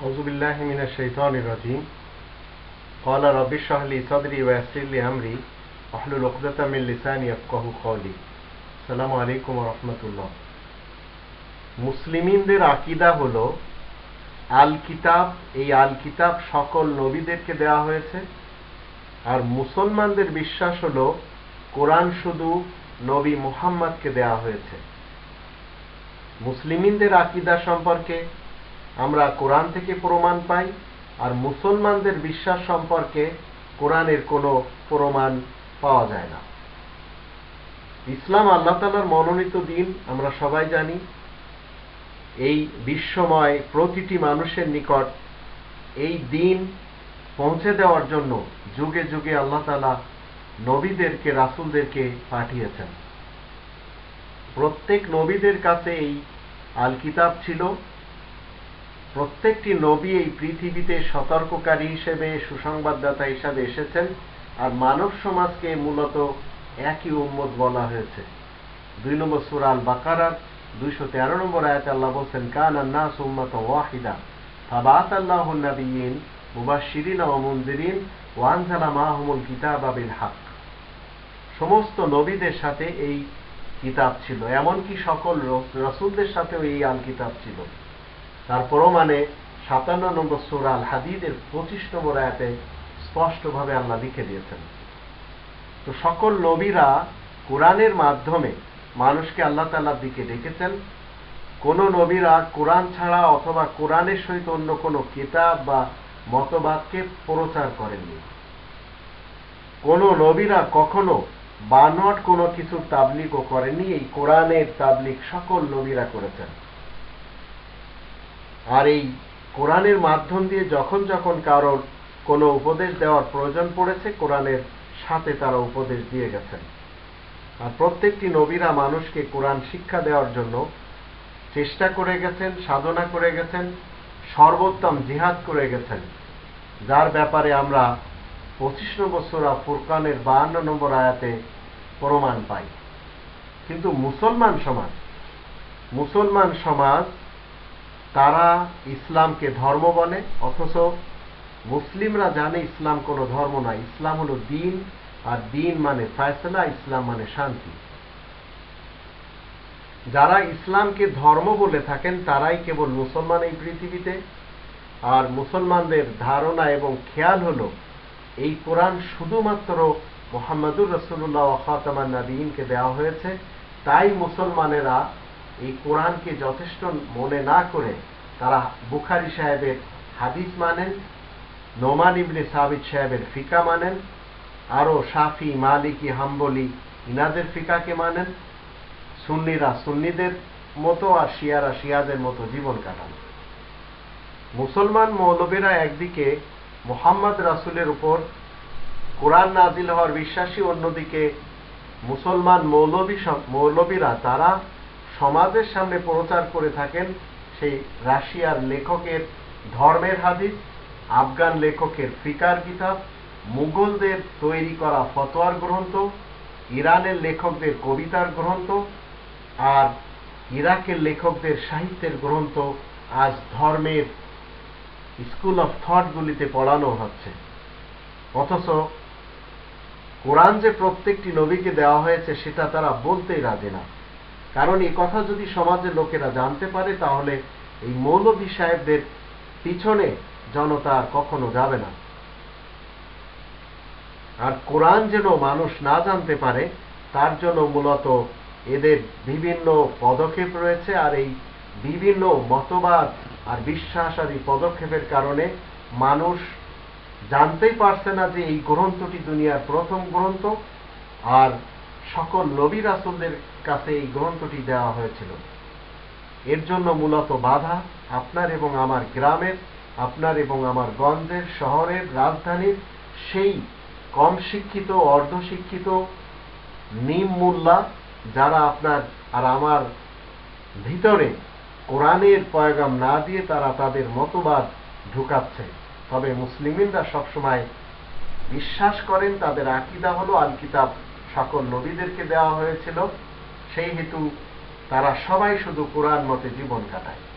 أعوذ بالله من الشيطان الرجيم قال رب اشرح لي صدري ويسر لي أمري واحلل عقدة من لساني يفقهوا قولي السلام عليكم ورحمة الله মুসলিমিনদের আকিদা হলো আল কিতাব এই আল কিতাব সকল নবীদেরকে দেওয়া হয়েছে আর মুসলমানদের বিশ্বাস হলো কোরআন শুধু নবী মুহাম্মদকে দেওয়া হয়েছে মুসলিমিনদের আকিদা সম্পর্কে আমরা কোরআন থেকে প্রমাণ পাই আর মুসলমানদের বিশ্বাস সম্পর্কে কোরআনের কোনো প্রমাণ পাওয়া যায় না। ইসলাম আল্লাহ তালার মনোনীত দিন আমরা সবাই জানি। এই বিশ্বময় প্রতিটি মানুষের নিকট এই দিন পৌঁছে দেওয়ার জন্য যুগে যুগে আল্লাহ তালা নবীদেরকে, রাসুলদেরকে পাঠিয়েছেন। প্রত্যেক নবীদের কাছে এই আল কিতাব ছিল। প্রত্যেকটি নবী এই পৃথিবীতে সতর্ককারী হিসেবে সুসংবাদদাতা হিসাবে এসেছেন আর মানব সমাজকে মূলত একই উম্মত বলা হয়েছে। দুই নম্বর সুরাল বাকারার দুইশো তেরো নম্বর আয়াত আল্লাহ বলছেন, কান আন্না সুম্মত ওয়াহিদা ফাবাত আল্লাহ নবীন ও ওয়ানজালা মাহমুল কিতাব আবিল হক সমস্ত নবীদের সাথে এই কিতাব ছিল, এমনকি সকল রসুলদের সাথেও এই আল কিতাব ছিল। তার প্রমাণে সাতান্ন নম্বর সুরা আল হাদিদের পঁচিশ নম্বর আয়াতে স্পষ্টভাবে আল্লাহ লিখে দিয়েছেন। তো সকল নবীরা কোরআনের মাধ্যমে মানুষকে আল্লাহ তাল্লার দিকে ডেকেছেন। কোন নবীরা কোরআন ছাড়া অথবা কোরআনের সহিত অন্য কোনো কিতাব বা মতবাদকে প্রচার করেননি। কোন নবীরা কখনো বানট কোনো কিছুর তাবলিগও করেনি এই কোরআনের তাবলিগ সকল নবীরা করেছেন। আর এই কোরআনের মাধ্যম দিয়ে যখন যখন কারোর কোনো উপদেশ দেওয়ার প্রয়োজন পড়েছে, কোরআনের সাথে তারা উপদেশ দিয়ে গেছেন। আর প্রত্যেকটি নবীরা মানুষকে কোরআন শিক্ষা দেওয়ার জন্য চেষ্টা করে গেছেন, সাধনা করে গেছেন, সর্বোত্তম জিহাদ করে গেছেন। যার ব্যাপারে আমরা পঁচিশ নম্বর সোরা ফুরকানের বাহান্ন নম্বর আয়াতে প্রমাণ পাই। কিন্তু মুসলমান সমাজ মুসলমান সমাজ তারা ইসলামকে ধর্ম বলে, অথচ মুসলিমরা জানে ইসলাম কোনো ধর্ম না। ইসলাম হলো দিন, আর দিন মানে ফায়সলা, ইসলাম মানে শান্তি। যারা ইসলামকে ধর্ম বলে থাকেন, তারাই কেবল মুসলমান এই পৃথিবীতে। আর মুসলমানদের ধারণা এবং খেয়াল হলো, এই কোরআন শুধুমাত্র মোহাম্মদুর রসুল্লাহ খাতামান নাদিনকে দেওয়া হয়েছে, তাই মুসলমানেরা এই কোরআনকে যথেষ্ট মনে না করে তারা বুখারি সাহেবের হাদিস মানেন, নোমান ইবনে সাবিদ সাহেবের ফিকা মানেন, আরও সাফি মালিকি, হাম্বলি ইনাদের ফিকাকে মানেন, সুন্নিরা সুন্নিদের মতো আর শিয়ারা শিয়াদের মতো জীবন কাটান। মুসলমান মৌলবীরা একদিকে মোহাম্মদ রাসুলের উপর কোরআন নাজিল হওয়ার বিশ্বাসী, অন্যদিকে মুসলমান মৌলবী মৌলবীরা তারা সমাজের সামনে প্রচার করে থাকেন সেই রাশিয়ার লেখকের ধর্মের হাদিস, আফগান লেখকের ফিকার কিতাব, মুঘলদের তৈরি করা ফতোয়ার গ্রন্থ, ইরানের লেখকদের কবিতার গ্রন্থ আর ইরাকের লেখকদের সাহিত্যের গ্রন্থ আজ ধর্মের স্কুল অফ থটগুলিতে পড়ানো হচ্ছে। অথচ কোরআন যে প্রত্যেকটি নবীকে দেওয়া হয়েছে, সেটা তারা বলতেই রাজে না। কারণ এই কথা যদি সমাজের লোকেরা জানতে পারে, তাহলে এই মৌলভী সাহেবদের পিছনে জনতা কখনো যাবে না। আর কোরআন যেন মানুষ না জানতে পারে, তার জন্য মূলত এদের বিভিন্ন পদক্ষেপ রয়েছে, আর এই বিভিন্ন মতবাদ আর বিশ্বাস আর এই পদক্ষেপের কারণে মানুষ জানতেই পারছে না যে এই গ্রন্থটি দুনিয়ার প্রথম গ্রন্থ, আর সকল নবী রাসুলদের কাছে এই গ্রন্থটি দেওয়া হয়েছিল। এর জন্য মূলত বাধা আপনার এবং আমার গ্রামের, আপনার এবং আমার গঞ্জের, শহরের রাজধানীর সেই কম শিক্ষিত অর্ধশিক্ষিত নিম যারা আপনার আর আমার ভিতরে কোরআনের পয়গাম না দিয়ে তারা তাদের মতবাদ ঢুকাচ্ছে। তবে মুসলিমিনরা সবসময় বিশ্বাস করেন, তাদের আকিদা হলো আল কিতাব সকল নবীদেরকে দেওয়া হয়েছিল। সেই হেতু তারা সবাই শুধু কোরআন মতে জীবন কাটায়।